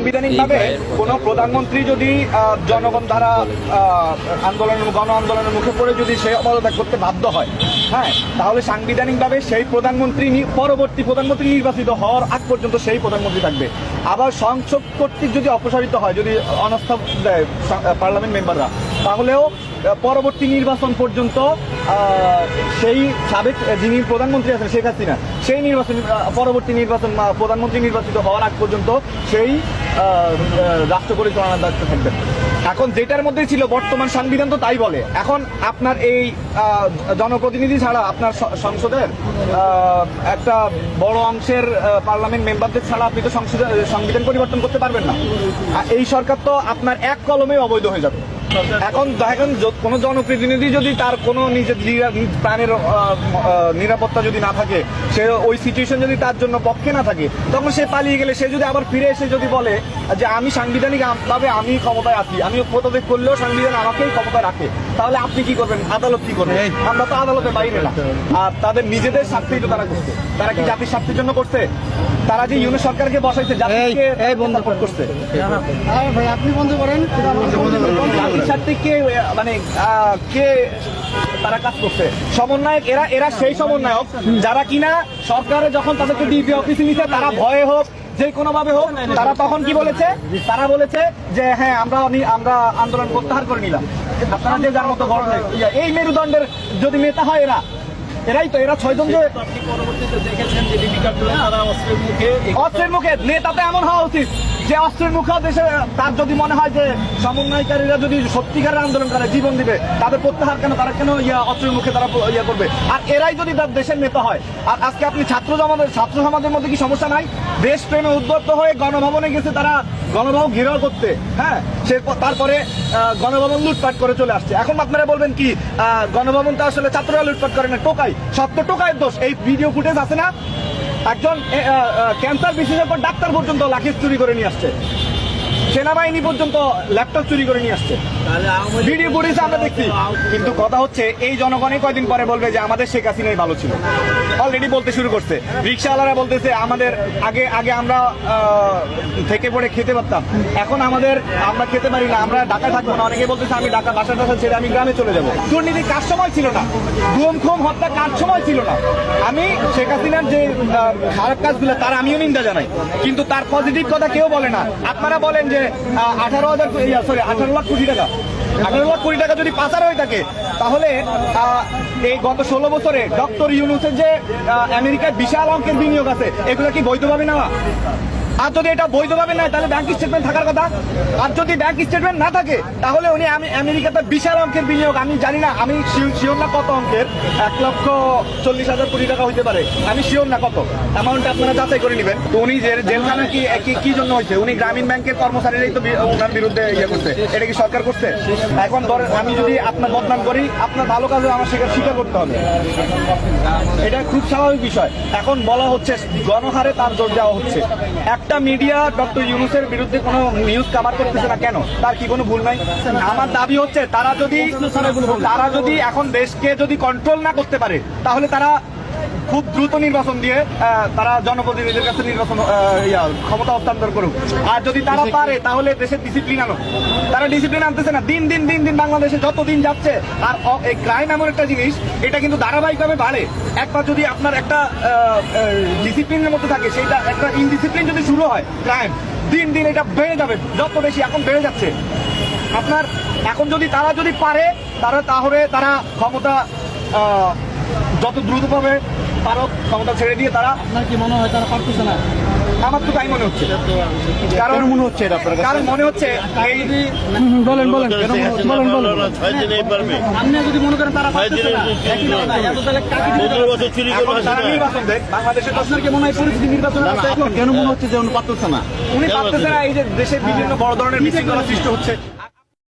সাংবিধানিক ভাবে কোন প্রধানমন্ত্রী যদি জনগণ দ্বারা আন্দোলনের গণ আন্দোলনের মুখে পড়ে যদি সে পদত্যাগ করতে বাধ্য হয় হ্যাঁ তাহলে সাংবিধানিকভাবে সেই প্রধানমন্ত্রী পরবর্তী প্রধানমন্ত্রী নির্বাচিত হওয়ার আগ পর্যন্ত সেই প্রধানমন্ত্রী থাকবে। আবার সংসদ কর্তৃক যদি অপসারিত হয় যদি অনাস্থা দেয় পার্লামেন্ট মেম্বাররা তাহলেও পরবর্তী নির্বাচন পর্যন্ত সেই সাবেক যিনি প্রধানমন্ত্রী আছেন শেখ হাসিনা সেই নির্বাচন পরবর্তী নির্বাচন প্রধানমন্ত্রী নির্বাচিত হওয়ার আগ পর্যন্ত সেই রাষ্ট্র পরিচালনার দায়িত্ব থাকবেন। এখন যেটার মধ্যে ছিল বর্তমান সংবিধান তো তাই বলে। এখন আপনার এই জনপ্রতিনিধি ছাড়া আপনার সংসদের একটা বড় অংশের পার্লামেন্ট মেম্বারদের ছাড়া আপনি তো সংসদে সংবিধান পরিবর্তন করতে পারবেন না। এই সরকার তো আপনার এক কলমে অবৈধ হয়ে যাবে। এখন দেখেন কোনো জনপ্রতিনিধি যদি তার কোনো নিজের প্রাণের নিরাপত্তা যদি না থাকে সে ওই সিচুয়েশন যদি তার জন্য পক্ষে না থাকে তখন সে পালিয়ে গেলে সে যদি আবার ফিরে এসে যদি বলে যে আমি সাংবিধানিক আম- ভাবে আমি ক্ষমতায় আছি আমি পদত্যাগ করলেও সংবিধান আমাকেই ক্ষমতা রাখে তাহলে আপনি কি করবেন? আদালত কি করবে আমরা তো আদালতে বাইরে না। আর তাদের নিজেদের স্বার্থেই তো তারা করছে। তারা কি জাতির স্বার্থের জন্য করছে? তারা যে ইউনিট সরকারকে বসাইছে জাতিকে সাপোর্ট করছে। আপনি বন্ধ করেন। স্বার্থে কে মানে কে তারা কাজ করছে? সমন্বয়ক এরা এরা সেই সমন্বয়ক যারা কিনা সরকারে যখন তাদেরকে ডিবি অফিসে নিছে তারা ভয়ে হোক যে হোক তারা তখন কি বলেছে? তারা বলেছে যে হ্যাঁ আমরা আমরা আন্দোলন প্রত্যাহার করে নিলাম। আপনারা যে যার মতো বড় এই মেরুদণ্ডের যদি নেতা হয় এরা এরাই তো এরা ছয়জন যে অস্ত্রের মুখে অস্ত্রের মুখে নেতা তো এমন হওয়া উচিত। যে অস্ত্রের মুখে দেশে তার যদি মনে হয় যে সমন্বয়কারীরা যদি সত্যিকারের আন্দোলন করে জীবন দিবে তাদের প্রত্যাহার কেন? তারা কেন ইয়া অস্ত্রের মুখে তারা ইয়ে করবে? আর এরাই যদি তার দেশের নেতা হয় আর আজকে আপনি ছাত্র সমাজের ছাত্র সমাজের মধ্যে কি সমস্যা নাই? দেশ প্রেমে উদ্বুদ্ধ হয়ে গণভবনে গেছে তারা গণভবন ঘেরাও করতে হ্যাঁ? সে তারপরে গণভবন লুটপাট করে চলে আসছে। এখন আপনারা বলবেন কি আহ, গণভবন তো আসলে ছাত্ররা লুটপাট করে না টোকাই। সত্য টোকাইয়ের দোষ। এই ভিডিও ফুটেজ আছে না? একজন ক্যান্সার বিশেষজ্ঞ ডাক্তার পর্যন্ত লাখিস চুরি করে নিয়ে আসছে। সেনাবাহিনী পর্যন্ত ল্যাপটপ চুরি করে নিয়ে আসছে। ভিডিও ফুটেজ আমরা দেখছি। কিন্তু কথা হচ্ছে এই জনগণই কয়দিন পরে বলবে যে আমাদের শেখ হাসিনাই ভালো ছিল। অলরেডি বলতে শুরু করছে। রিক্সাওয়ালারা বলতেছে আমাদের আগে আগে আমরা থেকে পড়ে খেতে পারতাম। এখন আমাদের আমরা খেতে পারি না আমরা ঢাকায় থাকব না। অনেকে বলতেছে আমি ঢাকা বাসা টাসা ছেড়ে আমি গ্রামে চলে যাব। দুর্নীতি কার সময় ছিল না? গুম খুম হত্যা কার সময় ছিল না? আমি শেখ হাসিনার যে খারাপ কাজগুলো তার আমিও নিন্দা জানাই। কিন্তু তার পজিটিভ কথা কেউ বলে না। আপনারা বলেন যে আঠারো হাজার সরি আঠারো লাখ কোটি টাকা। আঠারো লাখ কোটি টাকা যদি পাচার হয়ে থাকে, তাহলে এই গত ষোলো বছরে ডক্টর ইউনুসের যে আমেরিকায় বিশাল অঙ্কের বিনিয়োগ আছে, এগুলো কি বৈধভাবে নেওয়া? আর যদি এটা বৈধভাবে নেয়, তাহলে ব্যাংক স্টেটমেন্ট থাকার কথা। আর যদি ব্যাংক স্টেটমেন্ট না থাকে, তাহলে উনি আমি আমেরিকাতে বিশাল অঙ্কের বিনিয়োগ। আমি জানি না, আমি শিওর না কত অঙ্কের। এক লক্ষ চল্লিশ হাজার কোটি টাকা হইতে পারে। আমি শিওর না কত। অ্যামাউন্ট আপনারা যাচাই করে নেবেন। তো উনি জেল- জেলখানা কি কি- জন্য হয়েছে? উনি গ্রামীণ ব্যাংকের কর্মচারীরাই তো ওনার বিরুদ্ধে ইয়ে করছে। এটা কি সরকার করছে? এখন ধরেন আমি যদি আপনার বদনাম করি, আপনার ভালো কাজে আমার সেখানে স্বীকার করতে হবে। এটা খুব স্বাভাবিক বিষয়। এখন বলা হচ্ছে, গণহারে তার জোর দেওয়া হচ্ছে। একটা মিডিয়া ডক্টর ইউনুসের বিরুদ্ধে কোনো নিউজ কামার করতেছে না কেন? তার কি কোনো ভুল নাই? আমার দাবি হচ্ছে তারা যদি তারা যদি এখন দেশকে যদি কন্ট্রোল না করতে পারে তাহলে তারা খুব দ্রুত নির্বাচন দিয়ে তারা জনপ্রতিনিধিদের কাছে নির্বাচন ক্ষমতা হস্তান্তর করুক। আর যদি তারা পারে তাহলে দেশের ডিসিপ্লিন আনো। তারা ডিসিপ্লিন আনতেছে না। দিন দিন দিন দিন বাংলাদেশে যত দিন যাচ্ছে আর এই ক্রাইম এমন একটা জিনিস এটা কিন্তু ধারাবাহিকভাবে বাড়ে। একবার যদি আপনার একটা ডিসিপ্লিনের মধ্যে থাকে সেটা একটা ইনডিসিপ্লিন যদি শুরু হয় ক্রাইম দিন দিন এটা বেড়ে যাবে। যত বেশি এখন বেড়ে যাচ্ছে। আপনার এখন যদি তারা যদি পারে তারা তাহলে তারা ক্ষমতা যত দ্রুত তারও ক্ষমতা ছেড়ে দিয়ে তারা আপনার কি মনে হয় তারা পারতেছে না? আমার তো তাই মনে হচ্ছে। কারণ মনে হচ্ছে এটা আপনার কারণ মনে হচ্ছে এই বলেন বলেন কেন বলেন বলেন। ছয় দিনেই পারবে। আপনি যদি মনে করেন তারা ছয় পারতেছে না এত তাহলে কাকে দিতে বছর চুরি করবে তারা নির্বাচন দেয় বাংলাদেশে আপনার কি মনে হয় পরিস্থিতি নির্বাচন কেন মনে হচ্ছে যে উনি পারতেছে না? উনি পারতেছে না এই যে দেশে বিভিন্ন বড় ধরনের বিশৃঙ্খলা সৃষ্টি হচ্ছে।